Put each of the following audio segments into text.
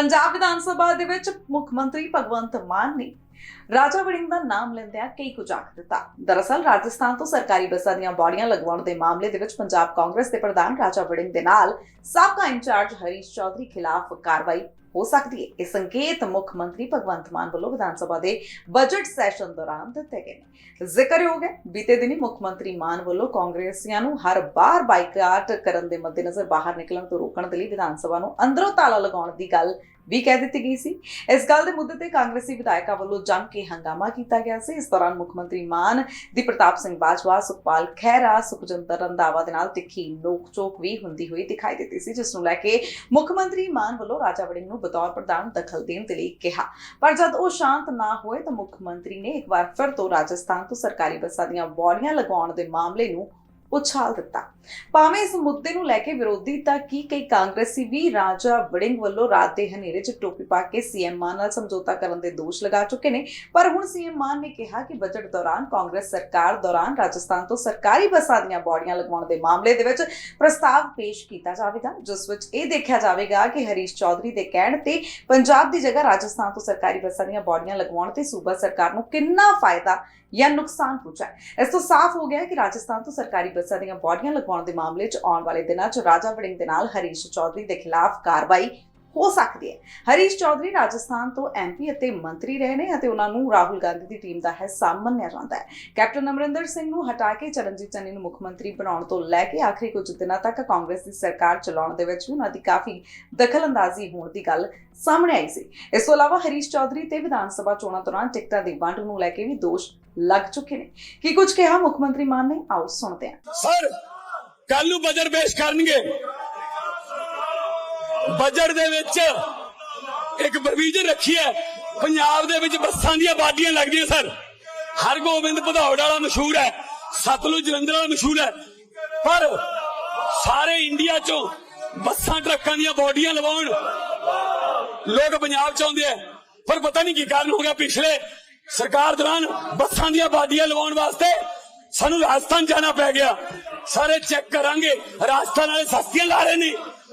ਪੰਜਾਬ ਵਿਧਾਨ ਸਭਾ ਦੇ ਵਿੱਚ ਮੁੱਖ ਮੰਤਰੀ ਭਗਵੰਤ ਮਾਨ ਨੇ ਰਾਜਾ ਵੜਿੰਗ ਦਾ ਨਾਮ ਲੈਂਦਿਆਂ ਕਈ ਕੁਝ ਆਖ ਦਿੱਤਾ। ਦਰਅਸਲ, ਰਾਜਸਥਾਨ ਤੋਂ ਸਰਕਾਰੀ ਬੱਸਾਂ ਦੀਆਂ ਬੋਡੀਆਂ ਲਗਵਾਉਣ ਦੇ ਮਾਮਲੇ ਦੇ ਵਿੱਚ ਪੰਜਾਬ ਕਾਂਗਰਸ ਦੇ ਪ੍ਰਧਾਨ ਰਾਜਾ ਵੜਿੰਗ ਦੇ ਨਾਲ ਸਾਬਕਾ ਇੰਚਾਰਜ ਹਰੀਸ਼ ਚੌਧਰੀ ਖਿਲਾਫ ਕਾਰਵਾਈ ਹੋ ਸਕਦੀ ਹੈ। ਇਹ ਸੰਕੇਤ ਮੁੱਖ ਮੰਤਰੀ ਭਗਵੰਤ ਮਾਨ ਵੱਲੋਂ ਵਿਧਾਨ ਸਭਾ ਦੇ ਬਜਟ ਸੈਸ਼ਨ ਦੌਰਾਨ ਦਿੱਤੇ ਗਏ ਨੇ। ਜ਼ਿਕਰਯੋਗ ਹੈ, ਬੀਤੇ ਦਿਨੀ ਮੁੱਖ ਮੰਤਰੀ ਮਾਨ ਵੱਲੋਂ ਕਾਂਗਰਸੀਆਂ ਨੂੰ ਹਰ ਬਾਰ ਬਾਈਕਾਟ ਕਰਨ ਦੇ ਮੱਦੇਨਜ਼ਰ ਬਾਹਰ ਨਿਕਲਣ ਤੋਂ ਰੋਕਣ ਦੇ ਲਈ ਵਿਧਾਨ ਸਭਾ ਨੂੰ ਅੰਦਰੋਂ ਤਾਲਾ ਲਗਾਉਣ ਦੀ ਗੱਲ ਵੀ ਕਹਿ ਦਿੱਤੀ ਗਈ ਸੀ। ਇਸ ਗੱਲ ਦੇ ਮੁੱਦੇ ਤੇ ਕਾਂਗਰਸੀ ਵਿਧਾਇਕਾਂ ਵੱਲੋਂ ਜੰਮ ਕੇ ਹੰਗਾਮਾ ਕੀਤਾ ਗਿਆ ਸੀ। ਇਸ ਦੌਰਾਨ ਮੁੱਖ ਮੰਤਰੀ ਮਾਨ, ਦੀ ਪ੍ਰਤਾਪ ਸਿੰਘ ਬਾਜਵਾ, ਸੁਖਪਾਲ ਖਹਿਰਾ, ਸੁਖਜੰਦਰ ਰੰਧਾਵਾ ਦੇ ਨਾਲ ਤਿੱਖੀ ਨੋਕ ਚੋਕ ਵੀ ਹੁੰਦੀ ਹੋਈ ਦਿਖਾਈ ਦਿੱਤੀ ਸੀ, ਜਿਸ ਨੂੰ ਲੈ ਕੇ ਮੁੱਖ ਮੰਤਰੀ ਮਾਨ ਵੱਲੋਂ ਰਾਜਾ ਵੜਿੰਗ ਨੂੰ ਬਤੌਰ ਪ੍ਰਧਾਨ ਦਖਲ ਦੇਣ ਦੇ ਲਈ ਕਿਹਾ। ਪਰ ਜਦ ਉਹ ਸ਼ਾਂਤ ਨਾ ਹੋਏ ਤਾਂ ਮੁੱਖ ਮੰਤਰੀ ਨੇ ਇੱਕ ਵਾਰ ਫਿਰ ਤੋਂ ਰਾਜਸਥਾਨ ਤੋਂ ਸਰਕਾਰੀ ਬੱਸਾਂ ਦੀਆਂ ਬੋਲੀਆਂ ਲਗਾਉਣ ਦੇ ਮਾਮਲੇ ਨੂੰ ਉਛਾਲ ਦਿੱਤਾ। ਭਾਵੇਂ ਇਸ ਮੁੱਦੇ ਨੂੰ ਲੈ ਕੇ ਵਿਰੋਧੀ ਤਾਂ ਕੀ ਕਈ ਕਾਂਗਰਸੀ ਵੀ, ਰਾਜਾ ਵੜਿੰਗ ਵੱਲੋਂ ਰਾਤ ਦੇ ਹਨੇਰੇ 'ਚ ਟੋਪੀ ਪਾ ਕੇ ਸੀਐਮ ਮਾਨ ਨਾਲ ਸਮਝੌਤਾ ਕਰਨ ਦੇ ਦੋਸ਼ ਲਗਾ ਚੁੱਕੇ ਨੇ। ਪਰ ਹੁਣ ਸੀਐਮ ਮਾਨ ਨੇ ਕਿਹਾ ਕਿ ਬਜਟ ਦੌਰਾਨ ਕਾਂਗਰਸ ਸਰਕਾਰ ਦੌਰਾਨ ਰਾਜਸਥਾਨ ਤੋਂ ਸਰਕਾਰੀ ਬੱਸਾਂ ਦੀਆਂ ਬੋੜੀਆਂ ਲਗਵਾਉਣ ਦੇ ਮਾਮਲੇ ਦੇ ਵਿੱਚ ਪ੍ਰਸਤਾਵ ਪੇਸ਼ ਕੀਤਾ ਜਾਵੇਗਾ, ਜਿਸ ਵਿੱਚ ਇਹ ਦੇਖਿਆ ਜਾਵੇਗਾ ਕਿ ਹਰੀਸ਼ ਚੌਧਰੀ ਦੇ ਕਹਿਣ ਤੇ ਪੰਜਾਬ ਦੀ ਜਗ੍ਹਾ ਰਾਜਸਥਾਨ ਤੋਂ ਸਰਕਾਰੀ ਬੱਸਾਂ ਦੀਆਂ ਬੋੜੀਆਂ ਲਗਵਾਉਣ ਤੇ ਸੂਬਾ ਸਰਕਾਰ ਨੂੰ ਕਿੰਨਾ ਫਾਇਦਾ ਜਾਂ ਨੁਕਸਾਨ ਪਹੁੰਚਾ ਇਸ ਤੋਂ ਸਾਫ਼ ਹੋ ਗਿਆ ਕਿ ਰਾਜਸਥਾਨ ਤੋਂ ਸਰਕਾਰੀ ਬੱਸਾਂ ਦੀਆਂ ਬੋਡੀਆਂ ਲਗਵਾਉਣ ਦੇ ਮਾਮਲੇ 'ਚ ਆਉਣ ਵਾਲੇ ਦਿਨਾਂ 'ਚ ਰਾਜਾ ਵੜਿੰਗ ਦੇ ਨਾਲ ਹਰੀਸ਼ ਚੌਧਰੀ ਦੇ ਖਿਲਾਫ ਕਾਰਵਾਈ ਹੋ ਸਕਦੀ ਹੈ। ਹਰੀਸ਼ ਚੌਧਰੀ ਰਾਜਸਥਾਨ ਤੋਂ ਐਮਪੀ ਅਤੇ ਮੰਤਰੀ ਰਹੇ ਨੇ ਅਤੇ ਉਹਨਾਂ ਨੂੰ ਰਾਹੁਲ ਗਾਂਧੀ ਦੀ ਟੀਮ ਦਾ ਹਿੱਸਾ ਮੰਨਿਆ ਜਾਂਦਾ ਹੈ। ਕੈਪਟਨ ਅਮਰਿੰਦਰ ਸਿੰਘ ਨੂੰ ਹਟਾ ਕੇ ਚਰਨਜੀਤ ਚੰਨੀ ਨੂੰ ਮੁੱਖ ਮੰਤਰੀ ਬਣਾਉਣ ਤੋਂ ਲੈ ਕੇ ਆਖਰੀ ਕੁਝ ਦਿਨਾਂ ਤੱਕ ਕਾਂਗਰਸ ਦੀ ਸਰਕਾਰ ਚਲਾਉਣ ਦੇ ਵਿੱਚ ਵੀ ਉਹਨਾਂ ਦੀ ਕਾਫੀ ਦਖਲਅੰਦਾਜ਼ੀ ਹੋਣ ਦੀ ਗੱਲ ਸਾਹਮਣੇ ਆਈ ਸੀ। ਇਸ ਤੋਂ ਇਲਾਵਾ ਹਰੀਸ਼ ਚੌਧਰੀ ਤੇ ਵਿਧਾਨ ਸਭਾ ਚੋਣਾਂ ਦੌਰਾਨ ਟਿਕਟਾਂ ਦੀ ਵੰਡ ਨੂੰ ਲੈ ਕੇ ਵੀ ਦੋਸ਼ ਲੱਗ ਚੁੱਕੇ ਨੇ। ਕੀ ਕੁਝ ਕਿਹਾ ਮੁੱਖ ਮੰਤਰੀ ਮਾਨ ਨੇ? ਆਓ ਸੁਣਦੇ ਹਾਂ। ਸਰ ਕੱਲ ਨੂੰ ਬਜਟ ਪੇਸ਼ ਕਰਨਗੇ। ਬਜਟ ਦੇ ਵਿੱਚ ਇੱਕ ਪ੍ਰੋਵੀਜ਼ਨ ਰੱਖੀ ਹੈ। ਪੰਜਾਬ ਦੇ ਵਿੱਚ ਬੱਸਾਂ ਦੀਆਂ ਬਾਡੀਆਂ ਲੱਗਦੀਆਂ, ਸਰ। ਹਰਗੋਬਿੰਦ ਭਦੌੜ ਵਾਲਾ ਮਸ਼ਹੂਰ ਹੈ, ਸਤਲੁਜ ਜਲੰਧਰ ਵਾਲਾ ਮਸ਼ਹੂਰ ਹੈ। ਪਰ ਸਾਰੇ ਇੰਡੀਆ ਚੋਂ ਬੱਸਾਂ, ਟਰੱਕਾਂ ਦੀਆਂ ਬਾਡੀਆਂ ਲਵਾਉਣ ਲੋਕ ਪੰਜਾਬ ਚ ਆਉਂਦੇ ਆ। ਪਰ ਪਤਾ ਨਹੀਂ ਕੀ ਕਾਰਨ ਹੋ ਗਿਆ ਪਿਛਲੇ ਸਰਕਾਰ ਦੌਰਾਨ ਬੱਸਾਂ ਦੀਆਂ ਬਾਡੀਆਂ ਲਵਾਉਣ ਵਾਸਤੇ ਸਾਨੂੰ ਰਾਜਸਥਾਨ ਜਾਣਾ ਪੈ ਗਿਆ। ਸਾਰੇ ਚੈੱਕ ਕਰਾਂਗੇ, ਰਾਜਸਥਾਨ ਵਾਲੇ ਸਸਤੀਆਂ ਲਾ ਰਹੇ ਨੇ।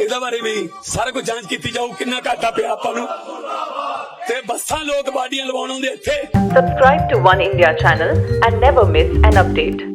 ਇਹਦੇ ਬਾਰੇ ਵੀ ਸਾਰਾ ਕੁਝ ਜਾਂਚ ਕੀਤੀ ਜਾਊ ਕਿੰਨਾ ਘਾਟਾ ਪਿਆ ਆਪਾਂ ਨੂੰ ਤੇ ਬੱਸਾਂ ਲੋਕ ਬਾਡੀਆਂ ਲਵਾਉਣ ਆਉਂਦੇ ਇੱਥੇ subscribe to one India channel and never miss an update